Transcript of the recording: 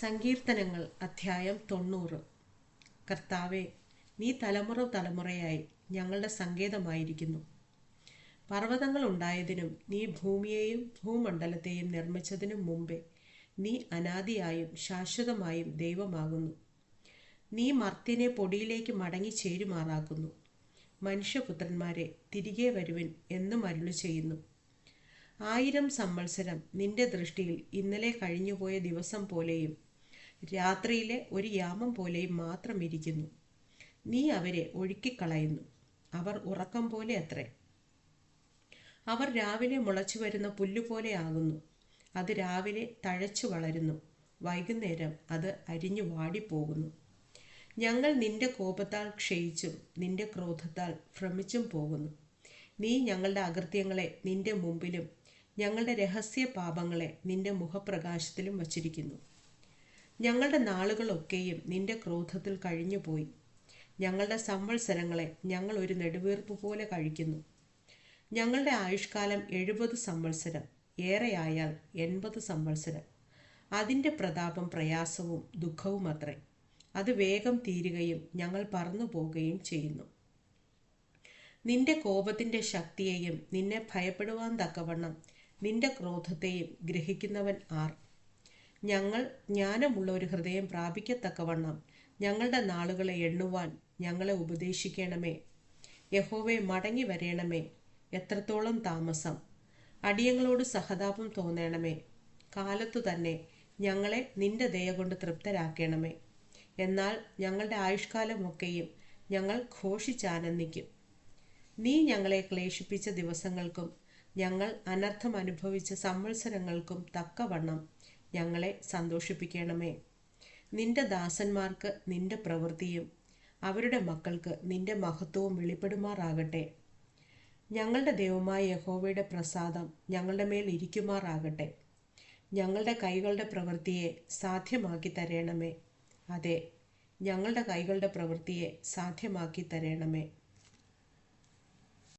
സങ്കീർത്തനങ്ങൾ അധ്യായം തൊണ്ണൂറ്. കർത്താവെ നീ തലമുറ തലമുറയായി ഞങ്ങളുടെ സങ്കേതമായിരിക്കുന്നു. പർവതങ്ങൾ ഉണ്ടായതിനും നീ ഭൂമിയെയും ഭൂമണ്ഡലത്തെയും നിർമ്മിച്ചതിനും മുമ്പേ നീ അനാദിയായും ശാശ്വതമായും ദൈവമാകുന്നു. നീ മർത്യനെ പൊടിയിലേക്ക് മടങ്ങി ചേരുമാറാക്കുന്നു. മനുഷ്യപുത്രന്മാരെ തിരികെ വരുവിൻ എന്നും അരുളു ചെയ്യുന്നു ആയിരം സംവത്സരം നിന്റെ ദൃഷ്ടിയിൽ ഇന്നലെ കഴിഞ്ഞുപോയ ദിവസം പോലെയും രാത്രിയിലെ ഒരു യാമം പോലെയും മാത്രം ഇരിക്കുന്നു. നീ അവരെ ഒഴുക്കിക്കളയുന്നു. അവർ ഉറക്കം പോലെ അത്രേ. അവർ രാവിലെ മുളച്ചു വരുന്ന പുല്ലുപോലെ ആകുന്നു. അത് രാവിലെ തഴച്ചു വളരുന്നു. വൈകുന്നേരം അത് അരിഞ്ഞു വാടിപ്പോകുന്നു. ഞങ്ങൾ നിന്റെ കോപത്താൽ ക്ഷയിച്ചും നിന്റെ ക്രോധത്താൽ ഭ്രമിച്ചും പോകുന്നു. നീ ഞങ്ങളുടെ അകൃത്യങ്ങളെ നിന്റെ മുമ്പിലും ഞങ്ങളുടെ രഹസ്യ പാപങ്ങളെ നിന്റെ മുഖപ്രകാശത്തിലും വച്ചിരിക്കുന്നു. ഞങ്ങളുടെ നാളുകളൊക്കെയും നിന്റെ ക്രോധത്തിൽ കഴിഞ്ഞുപോയി. ഞങ്ങളുടെ സംവത്സരങ്ങളെ ഞങ്ങൾ ഒരു നെടുവീർപ്പ് പോലെ കഴിക്കുന്നു. ഞങ്ങളുടെ ആയുഷ്കാലം എഴുപത് സംവത്സരം ഏറെയായാൽ എൺപത് സംവത്സരം. അതിന്റെ പ്രതാപം പ്രയാസവും ദുഃഖവും അത്രേ. അത് വേഗം തീരുകയും ഞങ്ങൾ പറന്നു പോവുകയും ചെയ്യുന്നു. നിന്റെ കോപത്തിന്റെ ശക്തിയെയും നിന്നെ ഭയപ്പെടുവാൻ തക്കവണ്ണം നിന്റെ ക്രോധത്തെയും ഗ്രഹിക്കുന്നവൻ ആർ? ഞങ്ങൾ ജ്ഞാനമുള്ള ഒരു ഹൃദയം പ്രാപിക്കത്തക്കവണ്ണം ഞങ്ങളുടെ നാളുകളെ എണ്ണുവാൻ ഞങ്ങളെ ഉപദേശിക്കണമേ. യഹോവെ മടങ്ങി വരേണമേ. എത്രത്തോളം താമസം. അടിയങ്ങളോട് സഹതാപം തോന്നണമേ. കാലത്തു തന്നെ ഞങ്ങളെ നിന്റെ ദയ കൊണ്ട് തൃപ്തരാക്കണമേ. എന്നാൽ ഞങ്ങളുടെ ആയുഷ്കാലമൊക്കെയും ഞങ്ങൾ ഘോഷിച്ചാനന്ദിക്കും. നീ ഞങ്ങളെ ക്ലേശിപ്പിച്ച ദിവസങ്ങൾക്കും ഞങ്ങൾ അനർത്ഥം അനുഭവിച്ച സംവത്സരങ്ങൾക്കും തക്കവണ്ണം ഞങ്ങളെ സന്തോഷിപ്പിക്കണമേ. നിന്റെ ദാസന്മാർക്ക് നിന്റെ പ്രവൃത്തിയും അവരുടെ മക്കൾക്ക് നിന്റെ മഹത്വവും വെളിപ്പെടുമാറാകട്ടെ. ഞങ്ങളുടെ ദൈവമായ യഹോവയുടെ പ്രസാദം ഞങ്ങളുടെ മേൽ ഇരിക്കുമാറാകട്ടെ. ഞങ്ങളുടെ കൈകളുടെ പ്രവൃത്തിയെ സാധ്യമാക്കി തരണമേ. അതെ ഞങ്ങളുടെ കൈകളുടെ പ്രവൃത്തിയെ സാധ്യമാക്കി തരണമേ.